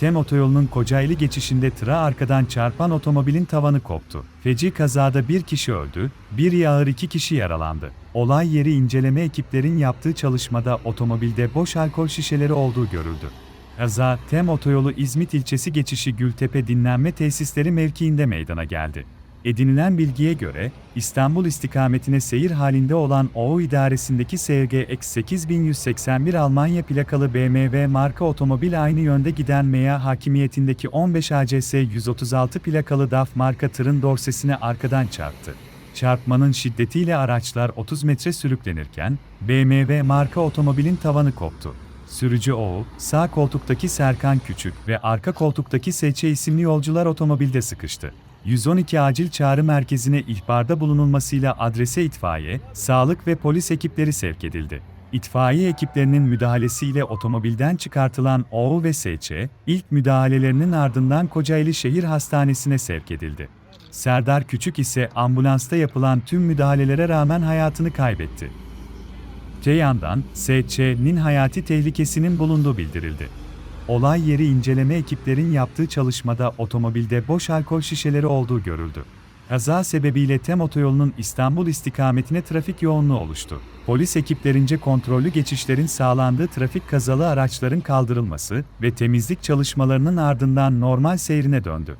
Tem otoyolunun Kocaeli geçişinde tıra arkadan çarpan otomobilin tavanı koptu. Feci kazada bir kişi öldü, bir ağır iki kişi yaralandı. Olay yeri inceleme ekiplerin yaptığı çalışmada otomobilde boş alkol şişeleri olduğu görüldü. Kaza, Tem otoyolu İzmit ilçesi geçişi Gültepe dinlenme tesisleri mevkiinde meydana geldi. Edinilen bilgiye göre, İstanbul istikametine seyir halinde olan OU idaresindeki SG X8181 Almanya plakalı BMW marka otomobil aynı yönde giden MA hakimiyetindeki 15 ACS 136 plakalı DAF marka tırın dorsesine arkadan çarptı. Çarpmanın şiddetiyle araçlar 30 metre sürüklenirken, BMW marka otomobilin tavanı koptu. Sürücü Oğul, sağ koltuktaki Serkan Küçük ve arka koltuktaki Seçe isimli yolcular otomobilde sıkıştı. 112 acil çağrı merkezine ihbarda bulunulmasıyla adrese itfaiye, sağlık ve polis ekipleri sevk edildi. İtfaiye ekiplerinin müdahalesiyle otomobilden çıkartılan Oğul ve Seçe, ilk müdahalelerinin ardından Kocaeli Şehir Hastanesi'ne sevk edildi. Serdar Küçük ise ambulansta yapılan tüm müdahalelere rağmen hayatını kaybetti. Öte yandan, S.Ç.'nin hayati tehlikesinin bulunduğu bildirildi. Olay yeri inceleme ekiplerin yaptığı çalışmada otomobilde boş alkol şişeleri olduğu görüldü. Kaza sebebiyle Tem otoyolunun İstanbul istikametine trafik yoğunluğu oluştu. Polis ekiplerince kontrollü geçişlerin sağlandığı trafik kazalı araçların kaldırılması ve temizlik çalışmalarının ardından normal seyrine döndü.